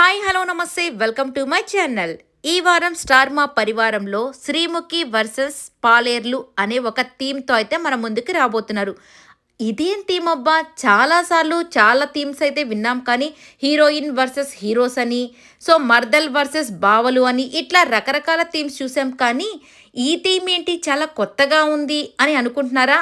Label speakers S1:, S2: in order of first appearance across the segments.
S1: Hi hello నమస్తే. Welcome to my channel. ఈ వారం స్టార్ మా పరివారంలో శ్రీముఖి వర్సెస్ పాలేర్లు అనే ఒక థీమ్తో అయితే మన ముందుకు రాబోతున్నారు. ఇదేం థీమ్ అబ్బా? చాలాసార్లు చాలా థీమ్స్ అయితే విన్నాం కానీ హీరోయిన్ వర్సెస్ హీరోస్ అని సో మర్దల్ వర్సెస్ బావలు అని ఇట్లా రకరకాల థీమ్స్ చూసాం కానీ ఈ థీమ్ ఏంటి? చాలా కొత్తగా ఉంది అని అనుకుంటున్నారా?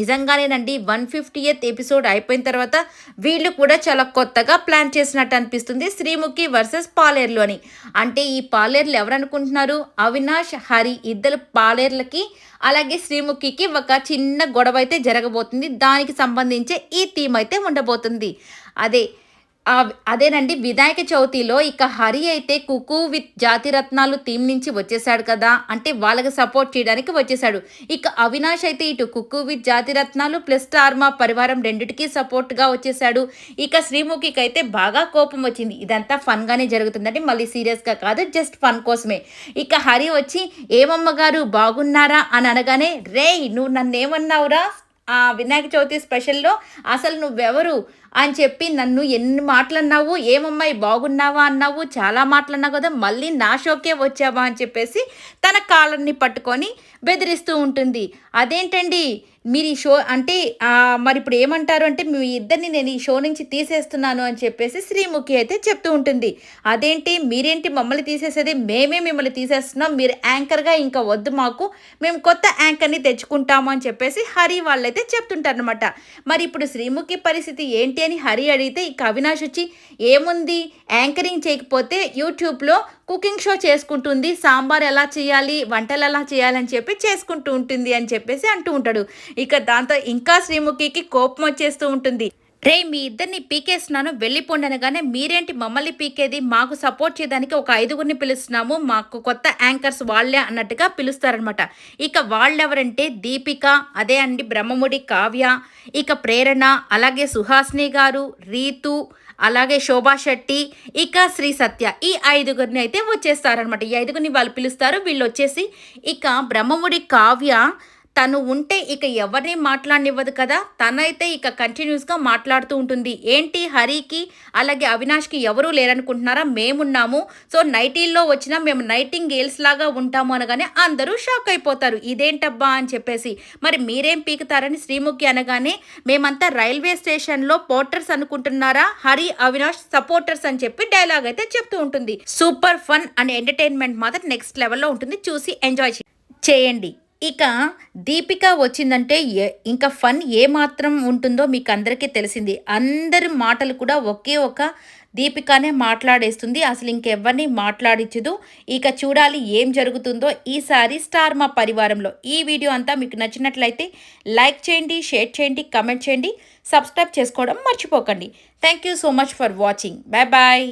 S1: నిజంగానేనండి వన్ ఫిఫ్టీ ఎయిత్ ఎపిసోడ్ అయిపోయిన తర్వాత వీళ్ళు కూడా చాలా కొత్తగా ప్లాన్ చేసినట్టు అనిపిస్తుంది శ్రీముఖి వర్సెస్ పాలేర్లు అని. అంటే ఈ పాలేర్లు ఎవరనుకుంటున్నారు? అవినాష్ హరి ఇద్దరు పాలేర్లకి అలాగే శ్రీముఖికి ఒక చిన్న గొడవ అయితే జరగబోతుంది. దానికి సంబంధించే ఈ థీమ్ అయితే ఉండబోతుంది. అదే అదేనండి వినాయక చవితిలో ఇక హరి అయితే కుకు విత్ జాతిరత్నాలు థీమ్ నుంచి వచ్చేసాడు కదా. అంటే వాళ్ళకి సపోర్ట్ చేయడానికి వచ్చేసాడు. ఇక అవినాష్ అయితే ఇటు cook with Jathiratnalu plus Star Maa పరివారం రెండిటికి సపోర్ట్గా వచ్చేసాడు. ఇక శ్రీముఖికి అయితే బాగా కోపం వచ్చింది. ఇదంతా ఫన్గానే జరుగుతుందండి. మళ్ళీ సీరియస్గా కాదు జస్ట్ ఫన్ కోసమే. ఇక హరి వచ్చి ఏమమ్మ గారు బాగున్నారా? అని అనగానే రే నువ్వు నన్ను ఏమన్నావురా ఆ వినాయక చవితి స్పెషల్లో అసలు నువ్వెవరు అని చెప్పి నన్ను ఎన్ని మాటలు అన్నావు ఏమమ్మాయి బాగున్నావా అన్నావు చాలా మాటలు అన్నావు కదా మళ్ళీ నా షోకే వచ్చావా అని చెప్పేసి తన కాళ్ళని పట్టుకొని బెదిరిస్తూ ఉంటుంది. అదేంటండి? మీరు ఈ షో అంటే మరి ఇప్పుడు ఏమంటారు అంటే మీ ఇద్దరిని నేను ఈ షో నుంచి తీసేస్తున్నాను అని చెప్పేసి శ్రీముఖి అయితే చెప్తూ ఉంటుంది. అదేంటి? మీరేంటి మమ్మల్ని తీసేసేది? మేమే మిమ్మల్ని తీసేస్తున్నాం. మీరు యాంకర్గా ఇంకా వద్దు మాకు. మేము కొత్త యాంకర్ని తెచ్చుకుంటాము అని చెప్పేసి హరి వాళ్ళైతే చెప్తుంటారు అనమాట మరి ఇప్పుడు శ్రీముఖి పరిస్థితి ఏంటి అని హరి అడిగితే ఇక అవినాష్ వచ్చి ఏముంది? యాంకరింగ్ చేయకపోతే యూట్యూబ్లో కుకింగ్ షో చేసుకుంటుంది. సాంబార్ ఎలా చేయాలి? వంటలు ఎలా చేయాలని చెప్పి చేసుకుంటూ ఉంటుంది అని చెప్పేసి అంటూ ఉంటాడు. ఇక దాంతో ఇంకా శ్రీముఖికి కోపం వచ్చేస్తూ ఉంటుంది. రే మీ ఇద్దరిని పీకేస్తున్నాను వెళ్ళిపోండనగానే మీరేంటి మమ్మల్ని పీకేది? మాకు సపోర్ట్ చేయడానికి ఒక ఐదుగురిని పిలుస్తున్నాము మాకు కొత్త యాంకర్స్ వాళ్ళే అన్నట్టుగా పిలుస్తారనమాట ఇక వాళ్ళెవరంటే దీపిక అదే అండి బ్రహ్మముడి కావ్య ఇక ప్రేరణ అలాగే సుహాసిని గారు రీతు అలాగే శోభా శెట్టి ఇక శ్రీ సత్య. ఈ ఐదుగురిని అయితే వచ్చేస్తారనమాట ఈ ఐదుగురిని వాళ్ళు పిలుస్తారు వీళ్ళు వచ్చేసి ఇక బ్రహ్మముడి కావ్య తను ఉంటే ఇక ఎవరిని మాట్లాడనివ్వదు కదా? తనైతే ఇక కంటిన్యూస్గా మాట్లాడుతూ ఉంటుంది. ఏంటి హరికి? అలాగే అవినాష్కి ఎవరూ లేరనుకుంటున్నారా? మేమున్నాము. సో నైటీల్లో వచ్చినా మేము నైటింగ్ గేల్స్ లాగా ఉంటాము అనగానే అందరూ షాక్ అయిపోతారు. ఇదేంటబ్బా అని చెప్పేసి. మరి మీరేం పీకుతారని శ్రీముఖి అనగానే మేమంతా రైల్వే స్టేషన్లో పోర్టర్స్ అనుకుంటున్నారా? హరి అవినాష్ సపోర్టర్స్ అని చెప్పి డైలాగ్ అయితే చెప్తూ ఉంటుంది. సూపర్ ఫన్ అండ్ ఎంటర్టైన్మెంట్ మాత్రం నెక్స్ట్ లెవెల్లో ఉంటుంది. చూసి ఎంజాయ్ చేయండి. ఇక దీపిక వచ్చిందంటే ఇంకా ఫన్ ఏ మాత్రం ఉంటుందో మీకు అందరికీ తెలిసింది. అందరి మాటలు కూడా ఒకే ఒక దీపికానే మాట్లాడేస్తుంది. అసలు ఇంకెవరిని మాట్లాడించదు ఇక చూడాలి ఏం జరుగుతుందో ఈసారి స్టార్ మా పరివారంలో. ఈ వీడియో అంతా మీకు నచ్చినట్లయితే లైక్ చేయండి షేర్ చేయండి కమెంట్ చేయండి సబ్స్క్రైబ్ చేసుకోవడం మర్చిపోకండి. Thank you so much for watching. Bye bye.